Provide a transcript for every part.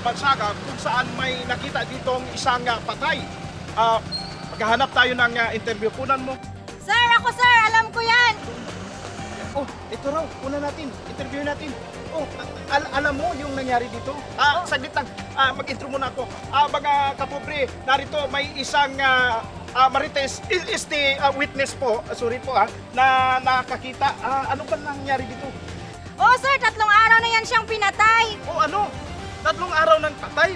sa Bansaga kung saan may nakita ditong isang ah, patay. Ah, maghahanap tayo ng ah, interview. Kunan mo. Sir, ako sir, alam ko yan. Oh, ito raw. Una natin. Interview natin. Oh, al- alam mo yung nangyari dito? Ah, saglit lang. Ah, mag-intro muna ako. Ah, mga kapobre, narito may isang ah, ah, Marites is, is the ah, witness po, ah, sorry po ah, na nakakita. Ah, ano ba nangyari dito? Oh sir, tatlong araw na Tatlong araw ng patay.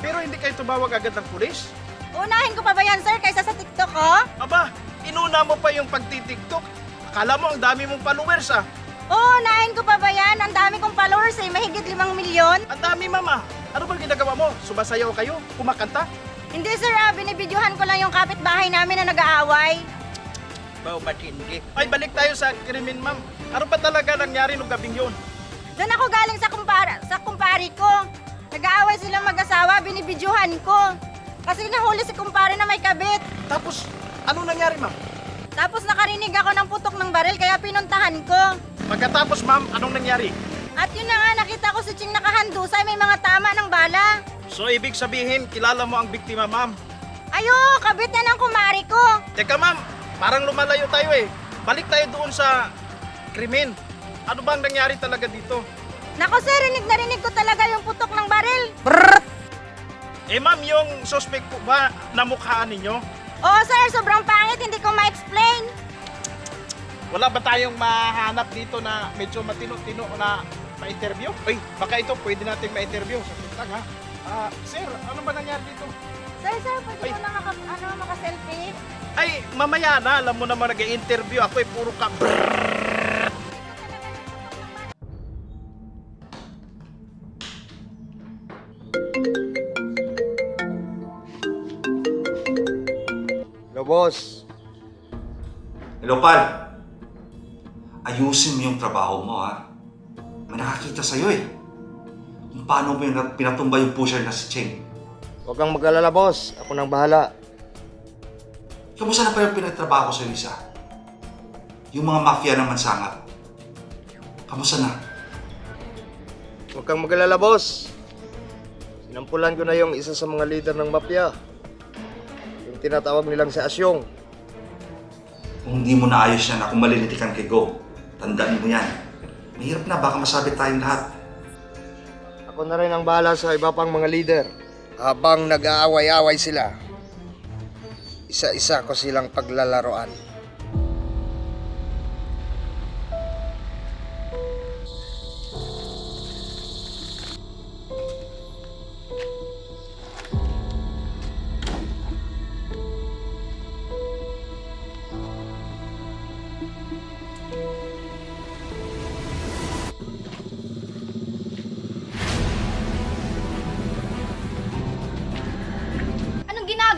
Pero hindi kayo tumawag agad ng pulis? Unahin ko pa ba yan sir kaysa sa TikTok ko? Aba, inuna mo pa yung pagtitiktok. Akala mo ang dami mong followers ah. Oo, unahin ko pa ba yan? Ang dami kong followers eh, mahigit limang milyon. Ang dami mama. Ano bang ginagawa mo? Sumasayaw kayo? Kumakanta? Hindi sir, ah, binibidyohan ko lang yung kapitbahay namin na nag-aaway. Bao matindi. Ay, balik tayo sa krimen, ma'am. Ano pa talaga nangyari nung gabing yun? Doon ako galing sa kumpara, sa kumpari ko. Nag-aaway silang mag-asawa, binibidyohan ko. Kasi nahuli si kumpare na may kabit. Tapos, ano nangyari, ma'am? Tapos nakarinig ako ng putok ng baril kaya pinuntahan ko. Pagkatapos, ma'am, anong nangyari? At yun na nga, nakita ko si Ching nakahandusay, may mga tama ng bala. So, ibig sabihin, kilala mo ang biktima, ma'am. Ayo, kabit na ng kumari ko. Teka, ma'am, parang lumalayo tayo eh. Balik tayo doon sa krimen. Ano bang nangyari talaga dito? Nako sir, rinig na rinig ko talaga yung putok ng baril. Eh, ma'am, yung suspect po ba namukhaan ninyo? Oo sir, sobrang pangit, hindi ko ma-explain. Wala ba tayong mahanap dito na medyo matino-tino na ma-interview? Ay, baka ito pwede natin ma-interview. Sa lang ha. Ah, sir, ano ba nangyari dito? Sir, sir, pwede Ay. mo na maka, ano, maka-selfie? Ay, mamaya na. Alam mo naman nag-interview ako eh. Puro ka. Hello, boss. Hello, pal. Ayusin mo yung trabaho mo, ha? May nakakita sa'yo, eh. Kung paano mo yung pinatumba yung pusher na si Cheng. Huwag kang mag-alala, boss. Ako nang bahala. Kamusta na pa yung pinagtrabaho ko sa Lisa? Yung mga mafia ng Mansangat. Kamusta na? Huwag kang mag-alala, boss. Sinampulan ko na yung isa sa mga leader ng mafia. Tinatawag nilang si Asyong. Kung hindi mo naayos yan, ako malilitikan kay Go. Tandaan mo yan. Mahirap na, baka masabit tayong lahat. Ako na rin ang bahala sa iba pang mga leader. Habang nag-aaway-away sila, isa-isa ko silang paglalaroan.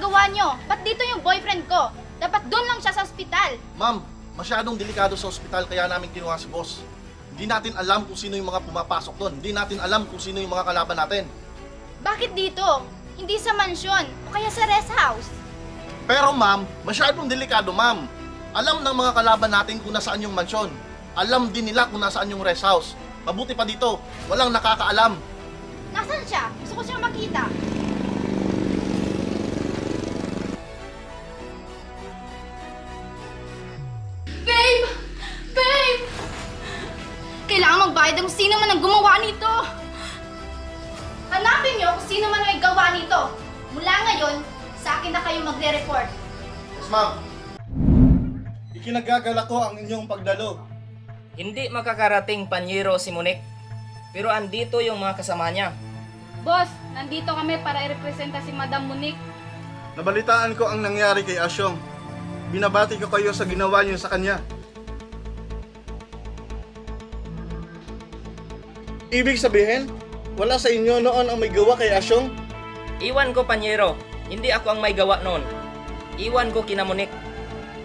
Ginagawa nyo? Ba't dito yung boyfriend ko? Dapat doon lang siya sa ospital. Ma'am, masyadong delikado sa ospital kaya namin kinuha si boss. Hindi natin alam kung sino yung mga pumapasok doon. Hindi natin alam kung sino yung mga kalaban natin. Bakit dito? Hindi sa mansyon o kaya sa rest house. Pero ma'am, masyadong delikado ma'am. Alam ng mga kalaban natin kung nasaan yung mansyon. Alam din nila kung nasaan yung rest house. Mabuti pa dito, walang nakakaalam. Nasaan siya? Gusto ko siyang makita. Kailangan magbayad ng sino man ang gumawa nito. Hanapin niyo kung sino man may gawa nito. Mula ngayon, sa akin na kayo magre-report. Yes ma'am. Ikinagagala ko ang inyong pagdalo. Hindi makakarating panyero si Monique. Pero andito yung mga kasama niya. Boss, nandito kami para irepresenta si Madam Monique. Nabalitaan ko ang nangyari kay Asyong. Binabati ko kayo sa ginawa niyo sa kanya. Ibig sabihin, wala sa inyo noon ang may gawa kay Asyong? Iwan ko panyero. Hindi ako ang may gawa noon. Iwan ko kina Monique.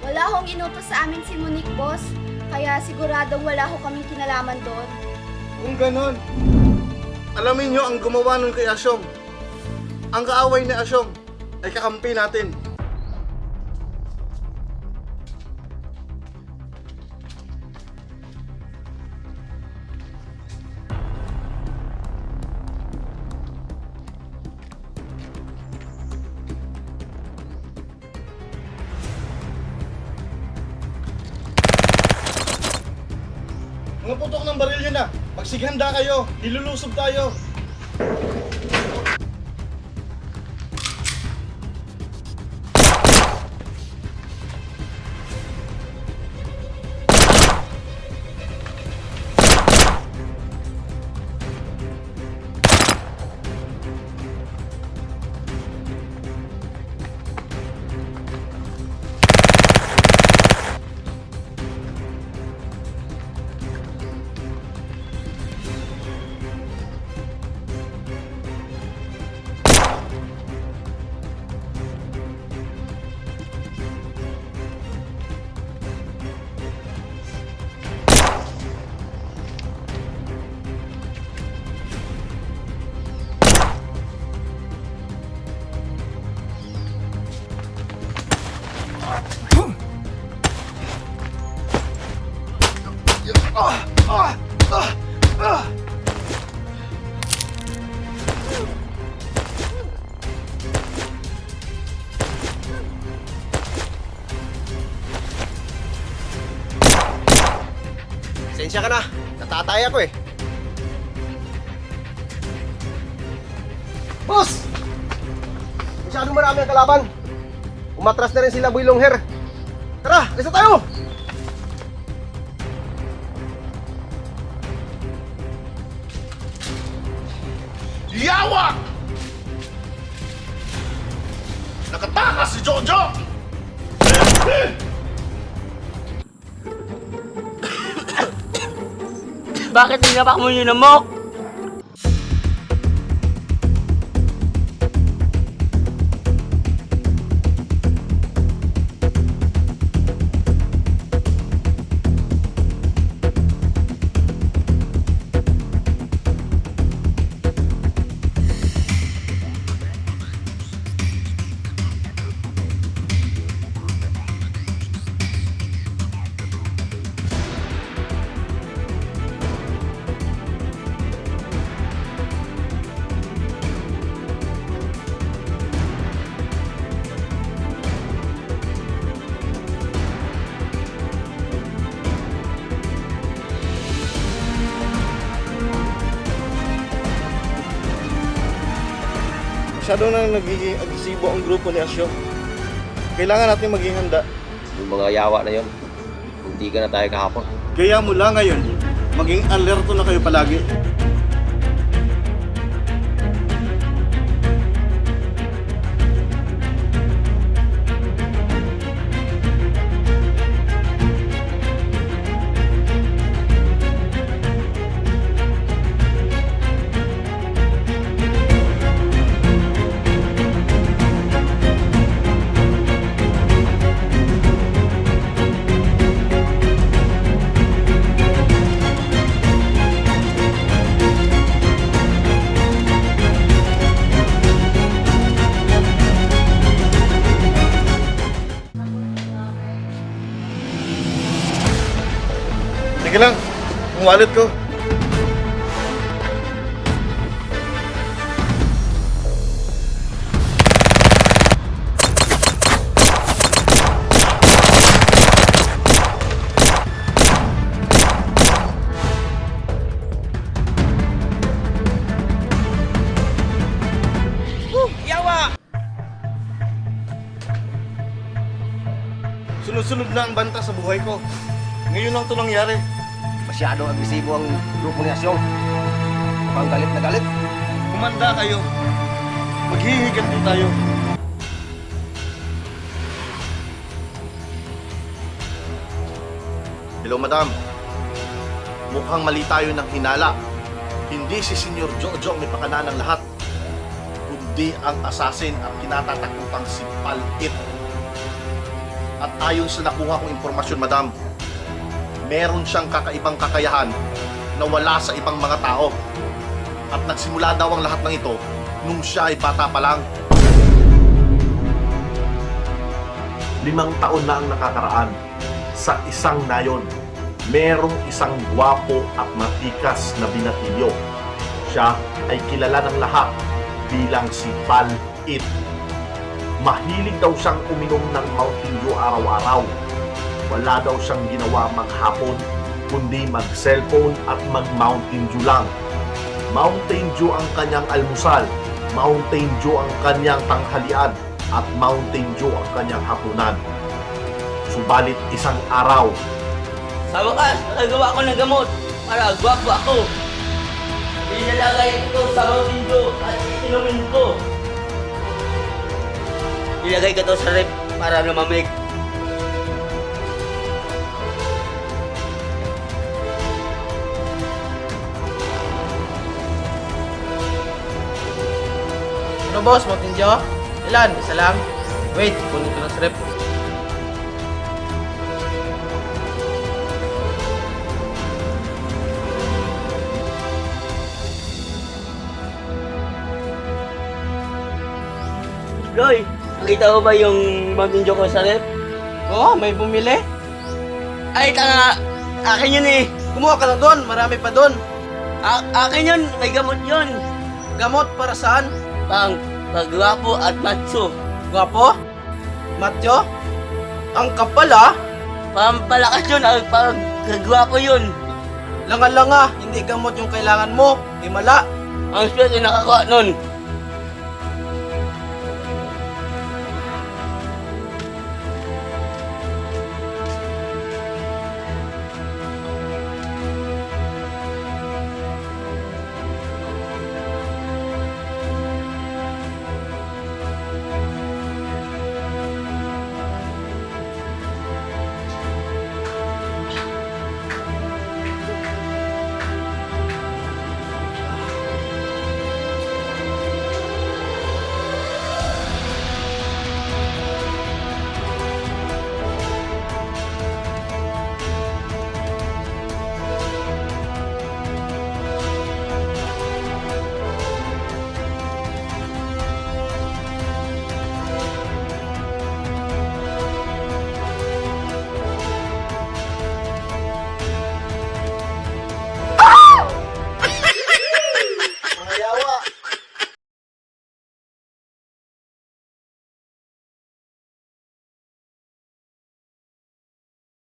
Wala hong inutos sa amin si Monique, boss. Kaya siguradong wala ho kaming kinalaman doon. Kung ganon, alamin nyo ang gumawa nun kay Asyong. Ang kaaway ni Asyong ay kakampi natin. Magsighanda kayo. Ilulusob tayo. Sensya ka na. Natatay ako eh. Boss! Masyadong marami ang kalaban. Umatras na rin sila Boy Longher. Tara, alis na tayo! Yawa! Nakatakas si Jojo! Bakit tinapak mo yun amok? Masyado na nagiging agresibo ang grupo ni Asyo. Kailangan natin maging handa. Yung mga yawa na yun, hindi ka na tayo kahapon. Kaya mula ngayon, maging alerto na kayo palagi. Sige lang, yung wallet ko. Sunod-sunod na ang banta sa buhay ko. Ngayon lang ito nangyari. Masyado agresibo ang grupo ni Asyong. Mukhang galit na galit. Kumanda kayo. Maghihigan din tayo. Hello, madam. Mukhang mali tayo ng hinala. Hindi si Senyor Jojo ang may pakana ng lahat, kundi ang assassin at kinatatakutang si Palit. At ayon sa nakuha kong impormasyon, madam, meron siyang kakaibang kakayahan na wala sa ibang mga tao. At nagsimula daw ang lahat ng ito nung siya ay bata pa lang. limang taon na ang nakakaraan sa isang nayon. Merong isang gwapo at matikas na binatilyo. Siya ay kilala ng lahat bilang si Pal It. Mahilig daw siyang uminom ng Mountain Dew araw-araw. Wala daw siyang ginawa maghapon kundi mag-cellphone at mag-Mountain Dew lang. Mountain Dew ang kanyang almusal, Mountain Dew ang kanyang tanghalian, at Mountain Dew ang kanyang hapunan. Subalit isang araw, Sa wakas, nakagawa ko ng gamot para gwapo ako. Ilalagay ito sa Mountain Dew at inumin ko. Ilagay ko to sa rep para lumamig. Ano boss, Mountain Dew? Ilan? Isa lang? Wait, kunin ko lang sa rep. Roy, nakita mo ba yung Mountain Dew ko sa rep? Oo, may bumili. Ay, tanga! Akin yun eh! Kumuha ka na doon, marami pa doon. A- akin yun! May gamot yun! Gamot para saan? Pang pagwapo at macho. Gwapo? Matyo? Ang kapal ah! Pampalakas yun, ang pagkagwapo yun. Langa-langa, hindi gamot yung kailangan mo. Himala. Ang swerte nakakuha nun.